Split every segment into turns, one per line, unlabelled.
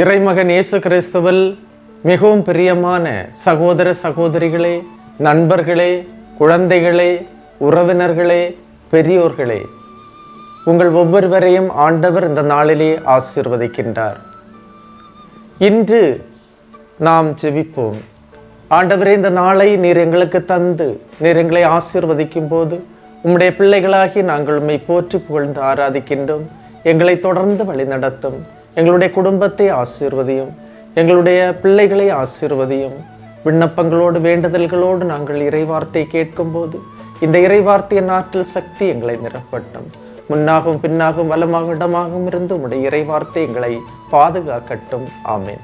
இறைமகன் இயேசு கிறிஸ்துவில் மிகவும் பிரியமான சகோதர சகோதரிகளே நண்பர்களே குழந்தைகளே உறவினர்களே பெரியோர்களே உங்கள் ஒவ்வொருவரையும் ஆண்டவர் இந்த நாளிலே ஆசீர்வதிக்கின்றார். இன்று நாம் ஜெபிப்போம். ஆண்டவரே இந்த நாளை நீர் எங்களுக்கு தந்து நீர் எங்களை ஆசீர்வதிக்கும் போது உம்முடைய பிள்ளைகளாகி நாங்கள் உம்மை போற்றி புகழ்ந்து ஆராதிக்கின்றோம். எங்களை தொடர்ந்து வழிநடத்தும். எங்களுடைய குடும்பத்தை ஆசீர்வதியும். எங்களுடைய பிள்ளைகளை ஆசீர்வதியும். விண்ணப்பங்களோடு வேண்டுதல்களோடு நாங்கள் இறைவார்த்தை கேட்கும்போது இந்த இறைவார்த்தையின் ஆற்றல் சக்தி எங்களை நிரப்பட்டும். முன்னாகவும் பின்னாகவும் வலமாக இடமாகவும் இருந்து உடைய இறைவார்த்தை எங்களை பாதுகாக்கட்டும். ஆமேன்.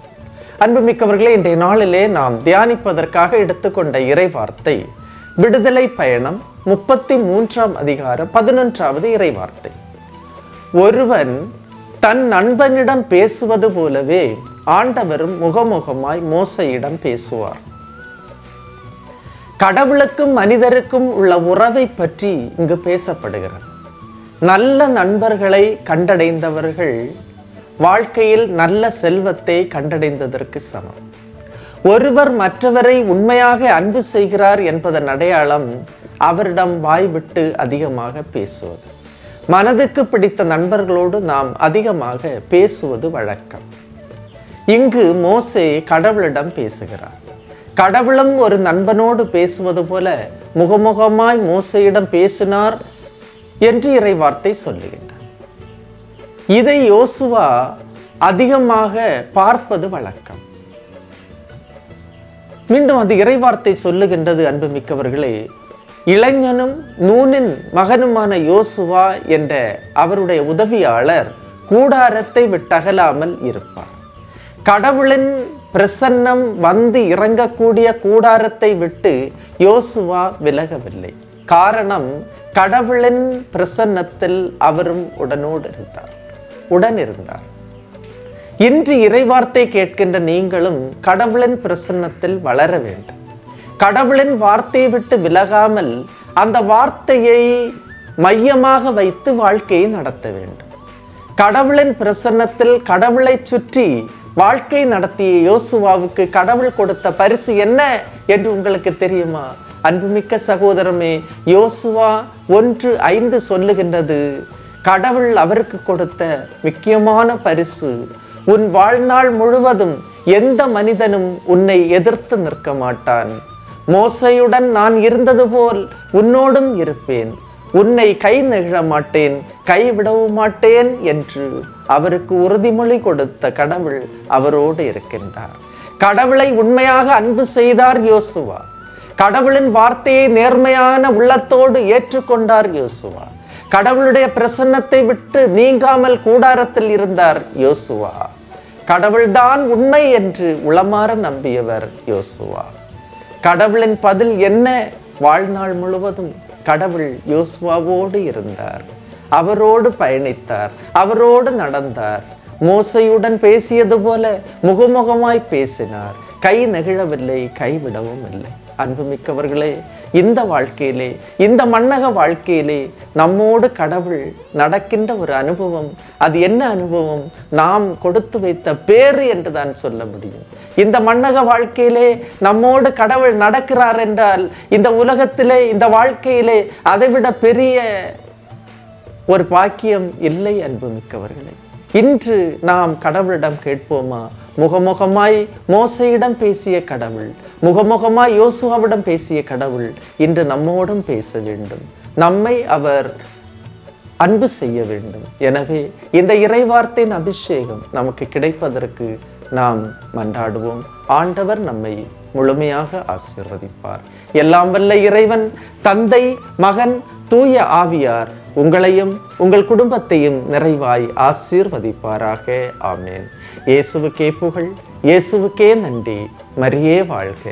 அன்புமிக்கவர்களே இன்றைய நாளிலே நாம் தியானிப்பதற்காக எடுத்துக்கொண்ட இறைவார்த்தை விடுதலை பயணம் முப்பத்தி மூன்றாம் அதிகாரம் பதினொன்றாவது இறைவார்த்தை. ஒருவன் தன் நண்பனிடம் பேசுவது போலவே ஆண்டவரும் முகமுகமாய் மோசையிடம் பேசுவார். கடவுளுக்கும் மனிதருக்கும் உள்ள உறவை பற்றி இங்கு பேசப்படுகிறது. நல்ல நண்பர்களை கண்டடைந்தவர்கள் வாழ்க்கையில் நல்ல செல்வத்தை கண்டடைந்ததற்கு சமம். ஒருவர் மற்றவரை உண்மையாக அன்பு செய்கிறார் என்பதன் அடையாளம் அவரிடம் வாய்விட்டு அதிகமாக பேசுவது. மனதுக்கு பிடித்த நண்பர்களோடு நாம் அதிகமாக பேசுவது வழக்கம். இங்கு மோசே கடவுளிடம் பேசுகிறார். கடவுளும் ஒரு நண்பனோடு பேசுவது போல முகமுகமாய் மோசையிடம் பேசினார் என்று இறைவார்த்தை சொல்லுகின்றார். இதை யோசுவா அதிகமாக பார்ப்பது வழக்கம். மீண்டும் அந்த இறைவார்த்தை சொல்லுகின்றது அன்புமிக்கவர்களே இளைஞனும் நூனின் மகனுமான யோசுவா என்ற அவருடைய உதவியாளர் கூடாரத்தை விட்டகலாமல் இருப்பார். கடவுளின் பிரசன்னம் வந்து இறங்கக்கூடிய கூடாரத்தை விட்டு யோசுவா விலகவில்லை. காரணம் கடவுளின் பிரசன்னத்தில் அவரும் உடனோடு இருந்தார். உடன் இருந்தார் இன்று இறைவார்த்தை கேட்கின்ற நீங்களும் கடவுளின் பிரசன்னத்தில் வளர வேண்டும். கடவுளின் வார்த்தையை விட்டு விலகாமல் அந்த வார்த்தையை மையமாக வைத்து வாழ்க்கையை நடத்த வேண்டும். கடவுளின் பிரசன்னத்தில் கடவுளை சுற்றி வாழ்க்கை நடத்திய யோசுவாவுக்கு கடவுள் கொடுத்த பரிசு என்ன என்று உங்களுக்கு தெரியுமா? அன்புமிக்க சகோதரமே யோசுவா ஒன்று ஐந்து சொல்லுகின்றது கடவுள் அவருக்கு கொடுத்த முக்கியமான பரிசு. உன் வாழ்நாள் முழுவதும் எந்த மனிதனும் உன்னை எதிர்த்து நிற்க மாட்டான். மோசையுடன் நான் இருந்தது போல் உன்னோடும் இருப்பேன். உன்னை கை நெகிழ மாட்டேன் கைவிடவும் மாட்டேன் என்று அவருக்கு உறுதிமொழி கொடுத்த கடவுள் அவரோடு இருக்கின்றார். கடவுளை உண்மையாக அன்பு செய்தார் யோசுவா. கடவுளின் வார்த்தையை நேர்மையான உள்ளத்தோடு ஏற்றுக்கொண்டார் யோசுவா. கடவுளுடைய பிரசன்னத்தை விட்டு நீங்காமல் கூடாரத்தில் இருந்தார் யோசுவா. கடவுள்தான் உண்மை என்று உளமாற நம்பியவர் யோசுவா. கடவுளின் பதில் என்ன? வாழ்நாள் முழுவதும் கடவுள் யோசுவாவோடு இருந்தார். அவரோடு பயணித்தார். அவரோடு நடந்தார். மோசையுடன் பேசியது போல முகமுகமாய் பேசினார். கை நெகிழவில்லை கைவிடவும் இல்லை. அன்புமிக்கவர்களே இந்த வாழ்க்கையிலே இந்த மன்னக வாழ்க்கையிலே நம்மோடு கடவுள் நடக்கின்ற ஒரு அனுபவம் அது என்ன அனுபவம்? நாம் கொடுத்து வைத்த பேறு என்று தான் சொல்ல முடியும். இந்த மன்னக வாழ்க்கையிலே நம்மோடு கடவுள் நடக்கிறார் என்றால் இந்த உலகத்திலே இந்த வாழ்க்கையிலே அதைவிட பெரிய ஒரு பாக்கியம் இல்லை அன்புமிக்கவர்களே இன்று நாம் கடவுளிடம் கேட்போமா? முகமுகமாய் மோசையிடம் பேசிய கடவுள் முகமுகமாய் யோசுவாவிடம் பேசிய கடவுள் இன்று நம்மோடும் பேச வேண்டும். நம்மை அவர் அன்பு செய்ய வேண்டும். எனவே இந்த இறைவார்த்தையின் அபிஷேகம் நமக்கு கிடைப்பதற்கு நாம் மன்றாடுவோம். ஆண்டவர் நம்மை முழுமையாக ஆசீர்வதிப்பார். எல்லாம் வல்ல இறைவன் தந்தை மகன் தூய ஆவியார் உங்களையும் உங்கள் குடும்பத்தையும் நிறைவாய் ஆசீர்வதிப்பாராக. ஆமேன். இயேசுவுக்கே புகழ் இயேசுவுக்கே நன்றி. மரியே வாழ்க.